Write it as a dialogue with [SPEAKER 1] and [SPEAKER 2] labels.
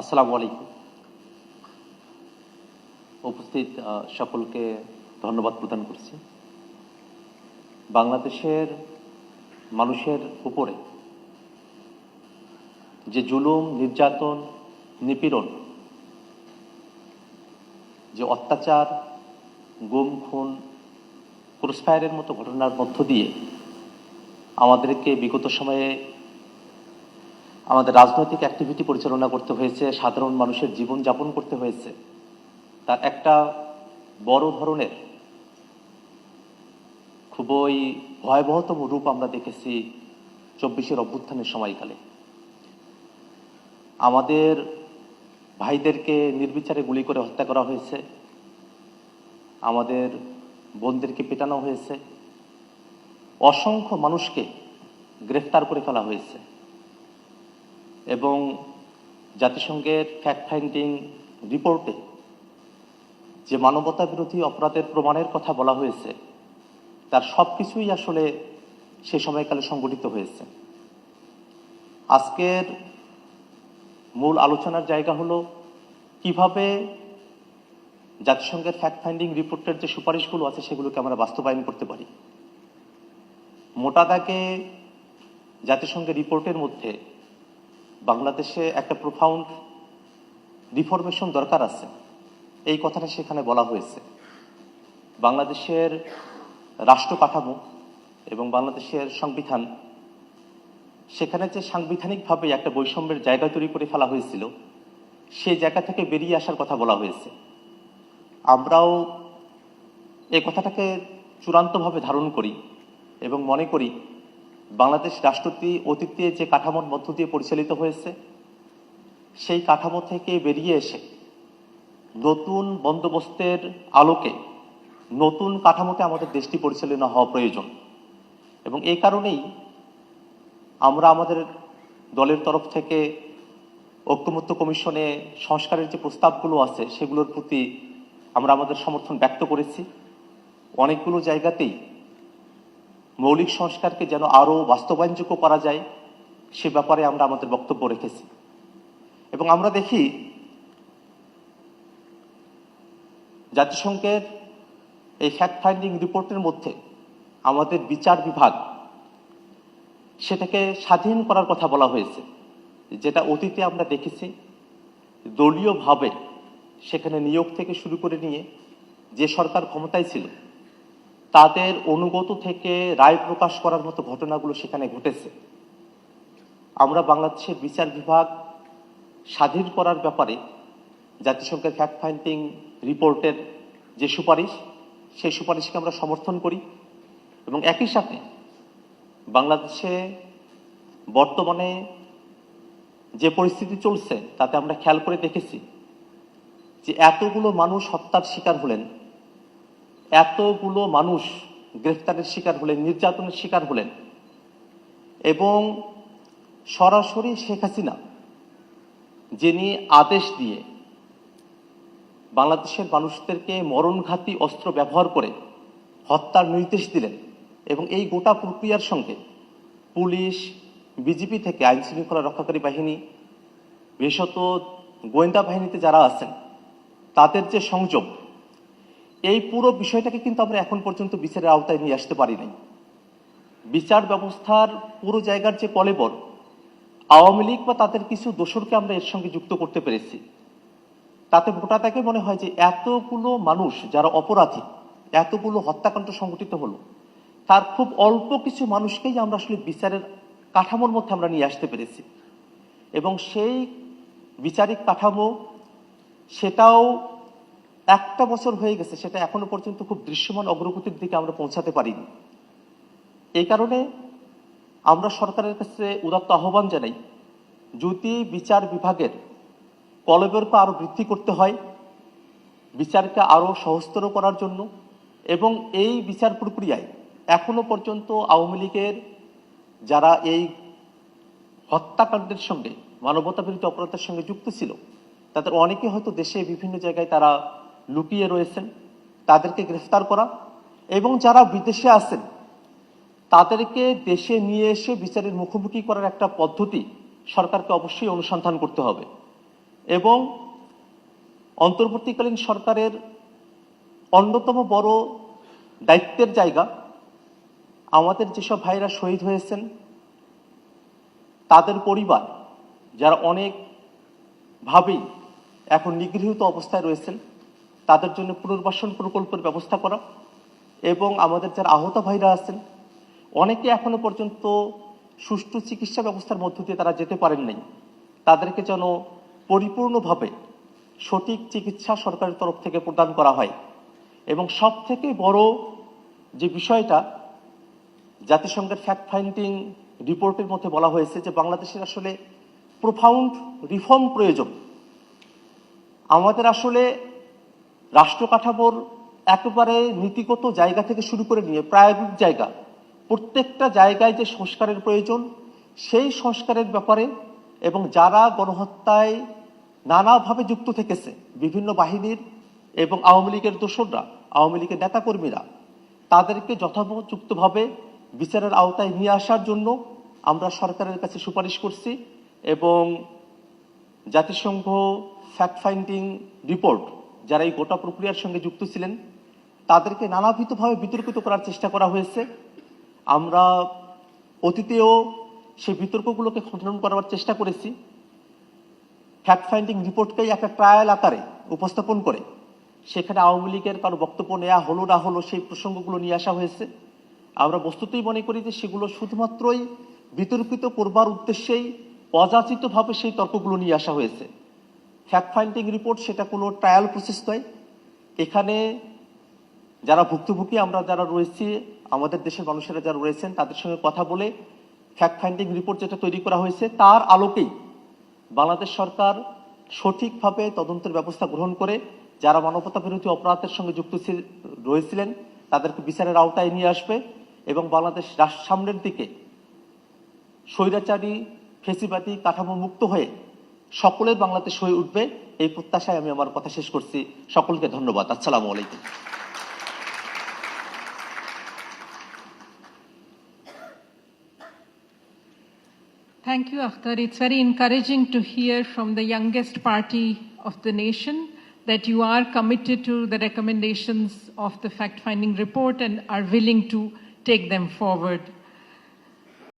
[SPEAKER 1] আসসালামু আলাইকুম। উপস্থিত সকলকে ধন্যবাদ প্রদান করছি। বাংলাদেশের মানুষের উপরে যে জুলুম, নির্যাতন, নিপীড়ন, যে অত্যাচার, গুম, খুন, ক্রুসফায়ারের মতো ঘটনার মধ্য দিয়ে আমাদেরকে বিগত সময়ে আমাদের রাজনৈতিক অ্যাক্টিভিটি পরিচালনা করতে হয়েছে, সাধারণ মানুষের জীবন যাপন করতে হয়েছে। তার একটা বড় ধরনের খুবই ভয়াবহতম রূপ আমরা দেখেছি চব্বিশের অভ্যুত্থানের সময়কালে। আমাদের ভাইদেরকে নির্বিচারে গুলি করে হত্যা করা হয়েছে। আমাদের বোনদেরকে পেটানো হয়েছে। অসংখ্য মানুষকে গ্রেফতার করে ফেলা হয়েছে। এবং জাতিসংঘের ফ্যাক্ট ফাইন্ডিং রিপোর্টে যে মানবতা বিরোধী অপরাধের প্রমাণের কথা বলা হয়েছে, তার সব কিছুই আসলে সে সময়কালে সংগঠিত হয়েছে। আজকের মূল আলোচনার জায়গা হলো কীভাবে জাতিসংঘের ফ্যাক্ট ফাইন্ডিং রিপোর্টের যে সুপারিশগুলো আছে সেগুলোকে আমরা বাস্তবায়ন করতে পারি। মোটা দাগে জাতিসংঘের রিপোর্টের মধ্যে বাংলাদেশে একটা প্রোফাউন্ড রিফরমেশন দরকার আছে। এই কথাটা সেখানে বলা হয়েছে। বাংলাদেশের রাষ্ট্র কাঠামো এবং বাংলাদেশের সংবিধান, সেখানে যে সাংবিধানিকভাবে একটা বৈষম্যের জায়গা তৈরি করে ফেলা হয়েছিল, সে জায়গা থেকে বেরিয়ে আসার কথা বলা হয়েছে। আমরাও এ কথাটাকে চূড়ান্তভাবে ধারণ করি এবং মনে করি বাংলাদেশ রাষ্ট্রটি অতীতে যে কাঠামোর মধ্য দিয়ে পরিচালিত হয়েছে, সেই কাঠামো থেকে বেরিয়ে এসে নতুন বন্দোবস্তের আলোকে নতুন কাঠামোতে আমাদের দেশটি পরিচালনা হওয়া প্রয়োজন। এবং এই কারণেই আমরা আমাদের দলের তরফ থেকে ঐক্যমত্য কমিশনে সংস্কারের যে প্রস্তাবগুলো আছে, সেগুলোর প্রতি আমরা আমাদের সমর্থন ব্যক্ত করেছি। অনেকগুলো জায়গাতেই মৌলিক সংস্কারকে যেন আরও বাস্তবায়নযোগ্য করা যায়, সে ব্যাপারে আমরা আমাদের বক্তব্য রেখেছি। এবং আমরা দেখি, জাতিসংঘের এই ফ্যাক্ট ফাইন্ডিং রিপোর্টের মধ্যে আমাদের বিচার বিভাগ সেটাকে স্বাধীন করার কথা বলা হয়েছে, যেটা অতীতে আমরা দেখেছি, দলীয়ভাবে সেখানে নিয়োগ থেকে শুরু করে নিয়ে যে সরকার ক্ষমতায় ছিল তাদের অনুগত থেকে রায় প্রকাশ করার মতো ঘটনাগুলো সেখানে ঘটেছে। আমরা বাংলাদেশের বিচার বিভাগ স্বাধীন করার ব্যাপারে জাতিসংঘের ফ্যাক্ট ফাইন্ডিং রিপোর্টের যে সুপারিশ, সেই সুপারিশকে আমরা সমর্থন করি এবং একই সাথে বাংলাদেশে বর্তমানে যে পরিস্থিতি চলছে, তাতে আমরা খেয়াল করে দেখেছি যে এতগুলো মানুষ হত্যার শিকার হলেন এতগুলো মানুষ গ্রেফতারের শিকার হলেন, নির্যাতনের শিকার হলেন। এবং সরাসরি শেখ হাসিনা, যিনি আদেশ দিয়ে বাংলাদেশের মানুষদেরকে মরণঘাতী অস্ত্র ব্যবহার করে হত্যার নির্দেশ দিলেন এবং এই গোটা প্রক্রিয়ার সঙ্গে পুলিশ বিজেপি থেকে আইন শৃঙ্খলা রক্ষাকারী বাহিনী, বিশেষত গোয়েন্দা বাহিনীতে যারা আছেন, তাদের যে সংযোগ এই পুরো বিষয়টাকে কিন্তু আমরা এখন পর্যন্ত বিচারের আওতায় নিয়ে আসতে পারি নাই। বিচার ব্যবস্থার পুরো জায়গার যে কলেবর, আওয়ামী লীগ বা তাদের কিছু দোষরকে আমরা এর সঙ্গে যুক্ত করতে পেরেছি। তাতে গোটা তাকে মনে হয় যে এতগুলো মানুষ যারা অপরাধী, এতগুলো হত্যাকাণ্ড সংঘটিত হলো, তার খুব অল্প কিছু মানুষকেই আমরা আসলে বিচারের কাঠামোর মধ্যে আমরা নিয়ে আসতে পেরেছি। এবং সেই বিচারিক কাঠামো, সেটাও একটা বছর হয়ে গেছে, সেটা এখনও পর্যন্ত খুব দৃশ্যমান অগ্রগতির দিকে আমরা পৌঁছাতে পারিনি। এই কারণে আমরা সরকারের কাছে উদাত্ত আহ্বান জানাই, যদি বিচার বিভাগের কলবেরকে আরও বৃদ্ধি করতে হয়, বিচারকে আরও সহজতর করার জন্য, এবং এই বিচার প্রক্রিয়ায় এখনও পর্যন্ত আওয়ামী লীগের যারা এই হত্যাকাণ্ডের সঙ্গে মানবতা বিরোধী অপরাধের সঙ্গে যুক্ত ছিল, তাদের অনেকে হয়তো দেশে বিভিন্ন জায়গায় তারা লুকিয়ে রয়েছেন, তাদেরকে গ্রেফতার করা এবং যারা বিদেশে আছেন, তাদেরকে দেশে নিয়ে এসে বিচারের মুখোমুখি করার একটা পদ্ধতি সরকারকে অবশ্যই অনুসন্ধান করতে হবে এবং অন্তর্বর্তীকালীন সরকারের অন্যতম বড় দায়িত্বের জায়গা আমাদের যেসব ভাইরা শহীদ হয়েছেন, তাদের পরিবার যারা অনেকভাবেই এখন নিগৃহীত অবস্থায় রয়েছেন তাদের জন্য পুনর্বাসন প্রকল্পের ব্যবস্থা করা। এবং আমাদের যারা আহত ভাইরা আছেন, অনেকে এখনও পর্যন্ত সুষ্ঠু চিকিৎসা ব্যবস্থার মধ্য দিয়ে তারা যেতে পারেন নাই। তাদেরকে যেন পরিপূর্ণভাবে সঠিক চিকিৎসা সরকারের তরফ থেকে প্রদান করা হয়। এবং সব থেকে বড় যে বিষয়টা, জাতিসংঘের ফ্যাক্ট ফাইন্ডিং রিপোর্টের মধ্যে বলা হয়েছে যে বাংলাদেশের আসলে প্রোফাউন্ড রিফর্ম প্রয়োজন। আমাদের আসলে রাষ্ট্র কাঠামোর একেবারে নীতিগত জায়গা থেকে শুরু করে নিয়ে প্রায়োগিক জায়গা, প্রত্যেকটা জায়গায় যে সংস্কারের প্রয়োজন, সেই সংস্কারের ব্যাপারে এবং যারা গণহত্যায় নানাভাবে যুক্ত থেকেছে, বিভিন্ন বাহিনীর এবং আওয়ামী লীগের দোসররা, আওয়ামী লীগের নেতাকর্মীরা, তাদেরকে যথোপযুক্তভাবে বিচারের আওতায় নিয়ে আসার জন্য আমরা সরকারের কাছে সুপারিশ করছি এবং জাতিসংঘ ফ্যাক্ট ফাইন্ডিং রিপোর্ট যারা এই গোটা প্রক্রিয়ার সঙ্গে যুক্ত ছিলেন, তাদেরকে নানাবিধভাবে বিতর্কিত করার চেষ্টা করা হয়েছে। আমরা অতীতেও সেই বিতর্কগুলোকে খণ্ডন করার চেষ্টা করেছি। ফ্যাক্ট ফাইন্ডিং রিপোর্টকেই একটা ট্রায়াল আকারে উপস্থাপন করে, সেখানে আওয়ামী লীগের কারও বক্তব্য নেওয়া হলো না হলো সেই প্রসঙ্গগুলো নিয়ে আসা হয়েছে। আমরা বস্তুতেই মনে করি যে সেগুলো শুধুমাত্রই বিতর্কিত করবার উদ্দেশ্যেই অযাচিতভাবে সেই তর্কগুলো নিয়ে আসা হয়েছে। ফ্যাক্ট ফাইন্ডিং রিপোর্ট সেটা কোনো ট্রায়াল প্রসেস নয়। এখানে যারা ভুক্তভোগী, আমরা যারা রয়েছি, আমাদের দেশের মানুষেরা যারা রয়েছেন, তাদের সঙ্গে কথা বলে ফ্যাক্ট ফাইন্ডিং রিপোর্ট যেটা তৈরি করা হয়েছে, তার আলোকেই বাংলাদেশ সরকার সঠিকভাবে তদন্তের ব্যবস্থা গ্রহণ করে, যারা মানবতা বিরোধী অপরাধের সঙ্গে যুক্ত ছিল- রয়েছিলেন, তাদেরকে বিচারের আওতায় নিয়ে আসবে এবং বাংলাদেশ সামনের দিকে স্বৈরাচারী, ফেসিবাদী কাঠামো মুক্ত হয়ে সকলের বাংলাদেশ হয়ে উঠবে এই প্রত্যাশায় আমি আমার কথা শেষ করছি সকলকে ধন্যবাদ আসসালামু আলাইকুম
[SPEAKER 2] Thank you, Akhtar. It's very encouraging to hear from the youngest party of the nation that you are committed to the recommendations of the fact finding report and are willing to take them forward